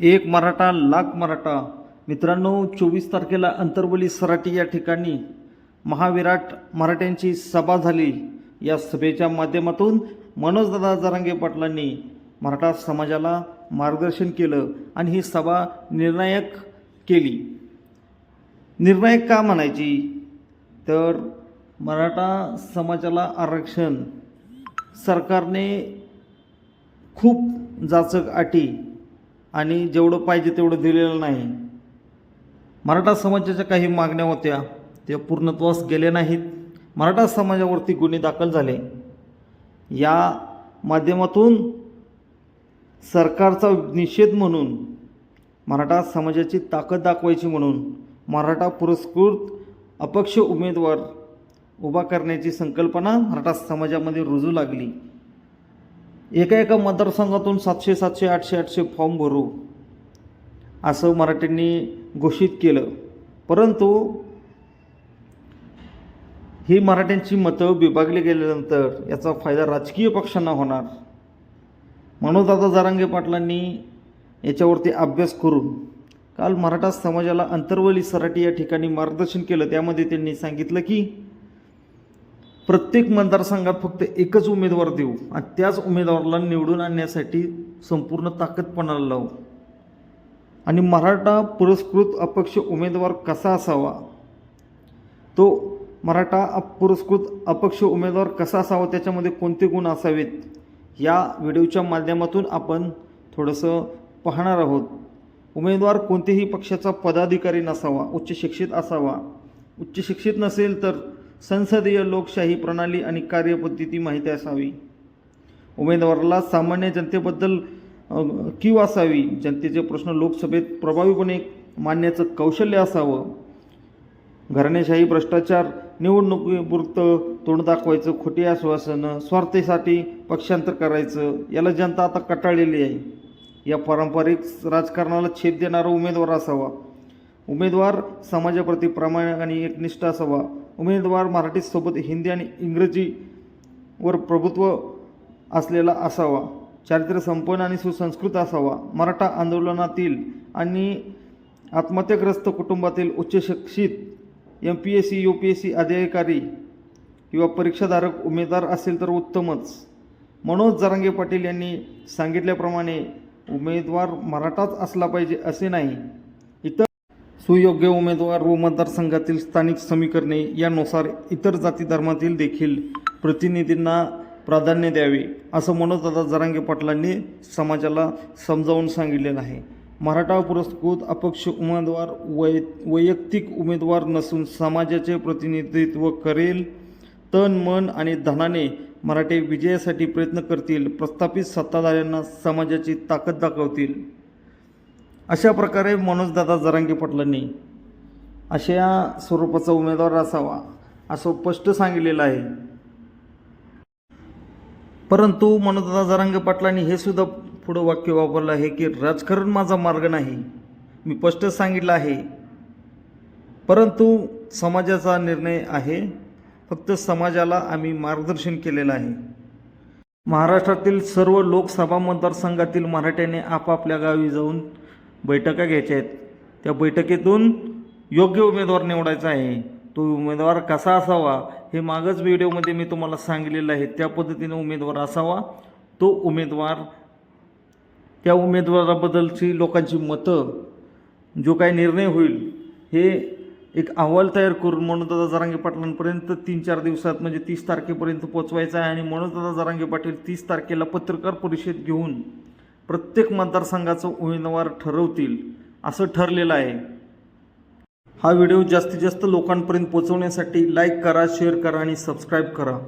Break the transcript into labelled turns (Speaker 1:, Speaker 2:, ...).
Speaker 1: एक मराठा लाख मराठा. मित्रांनो चोवीस तारखेला अंतरवली सराटी या ठिकाणी महाविराट मराठ्यांची सभा झाली. या सभेच्या माध्यमातून मनोजदादा जरांगे पाटलांनी मराठा समाजाला मार्गदर्शन केलं आणि ही सभा निर्णायक केली. निर्णायक का म्हणायची? तर मराठा समाजाला आरक्षण सरकारने खूप जाचक अटी आणि जेवढं पाहिजे तेवढं दिलेलं नाही. मराठा समाजाच्या काही मागण्या होत्या त्या पूर्णत्वास गेल्या नाहीत. मराठा समाजावरती गुन्हे दाखल झाले. या माध्यमातून सरकारचा निषेध म्हणून मराठा समाजाची ताकद दाखवायची म्हणून मराठा पुरस्कृत अपक्ष उमेदवार उभा करण्याची संकल्पना मराठा समाजामध्ये रुजू लागली. एका एका मतदारसंघातून सातशे सातशे आठशे आठशे फॉर्म भरू असं मराठ्यांनी घोषित केलं. परंतु ही मराठ्यांची मतं विभागली गेल्यानंतर याचा फायदा राजकीय पक्षांना होणार. मनोजदादा जारांगे पाटलांनी याच्यावरती अभ्यास करून काल मराठा समाजाला अंतरवली सराटी या ठिकाणी मार्गदर्शन केलं. त्यामध्ये त्यांनी सांगितलं की प्रत्येक मतदारसंघात फक्त एकच उमेदवार देऊ आणि त्याच उमेदवाराला निवडून आणण्यासाठी संपूर्ण ताकदपणाला लावू. आणि मराठा पुरस्कृत अपक्ष उमेदवार कसा असावा? तो मराठा अप- पुरस्कृत अपक्ष उमेदवार कसा असावा? त्याच्यामध्ये कोणते गुण असावेत? या व्हिडिओच्या माध्यमातून आपण थोडंसं पाहणार आहोत. उमेदवार कोणत्याही पक्षाचा पदाधिकारी नसावा उच्च शिक्षित असावा. उच्च शिक्षित नसेल तर संसदीय लोकशाही प्रणाली आणि कार्यपद्धती माहिती असावी. उमेदवाराला सामान्य जनतेबद्दल अ, कीव असावी? जनतेचे प्रश्न लोकसभेत प्रभावीपणे मांडण्याचं कौशल्य असावं. घराणेशाही भ्रष्टाचार निवडणुकीपुरतं तोंड दाखवायचं खोटी आश्वासनं स्वार्थेसाठी पक्षांतर करायचं याला जनता आता कटाळलेली आहे. या पारंपरिक राजकारणाला छेद देणारा उमेदवार असावा. उमेदवार समाजाप्रती प्रामाणिक आणि एकनिष्ठ असावा. उमेदवार मराठीसोबत हिंदी आणि इंग्रजीवर प्रभुत्व असलेला असावा चारित्र्य संपन्न आणि सुसंस्कृत असावा मराठा आंदोलनातील आणि आत्महत्याग्रस्त कुटुंबातील उच्च शिक्षित M P S C U P S C अधिकारी किंवा परीक्षाधारक उमेदवार असेल तर उत्तमच. मनोज जरांगे पाटील यांनी सांगितल्याप्रमाणे उमेदवार मराठाच असला पाहिजे असे नाही. इतर सुयोग्य उमेदवार व मतदारसंघातील स्थानिक समीकरणे यानुसार इतर जाती धर्मातील देखील प्रतिनिधींना प्राधान्य द्यावे असं मनोजदादा जरांगे पाटलांनी समाजाला समजावून सांगितलेलं आहे. मराठा पुरस्कृत अपक्ष उमेदवार वै वैयक्तिक उमेदवार नसून समाजाचे प्रतिनिधित्व करेल तन मन आणि धनाने मराठे विजयासाठी प्रयत्न करतील प्रस्थापित सत्ताधाऱ्यांना समाजाची ताकद दाखवतील. अशा प्रकारे मनोजदादा जरांगे पाटलांनी अशा स्वरूपाचा उमेदवार असावा असं स्पष्ट सांगितलेलं आहे. परंतु मनोजदादा जरांगे पाटलांनी हे सुद्धा पुढं वाक्य वापरलं आहे की राजकारण माझा मार्ग नाही मी स्पष्ट सांगितलं आहे. परंतु समाजाचा निर्णय आहे फक्त समाजाला आम्ही मार्गदर्शन केलेलं आहे. महाराष्ट्रातील सर्व लोकसभा मतदारसंघातील मराठ्याने आपापल्या गावी जाऊन बैठका घ्यायच्या आहेत त्या बैठकीतून योग्य उमेदवार निवडायचा आहे. तो उमेदवार कसा असावा हे मागच व्हिडिओमध्ये मी तुम्हाला सांगितलेलं आहे. त्या पद्धतीने उमेदवार असावा. तो उमेदवार त्या उमेदवाराबद्दलची लोकांची मतं जो काही निर्णय होईल हे एक अहवाल तयार करून मनोजदादा जरांगे पाटलांपर्यंत तीन चार दिवसात म्हणजे तीस तारखेपर्यंत पोचवायचा आहे. आणि मनोजदादा जरांगे पाटील तीस तारखेला पत्रकार परिषद घेऊन प्रत्येक मतदारसंघाचं उमेदवार ठरवतील असं ठरलेलं आहे. हा व्हिडिओ जास्तीत जास्त लोकांपर्यंत पोहोचवण्यासाठी लाईक करा शेअर करा आणि सबस्क्राईब करा.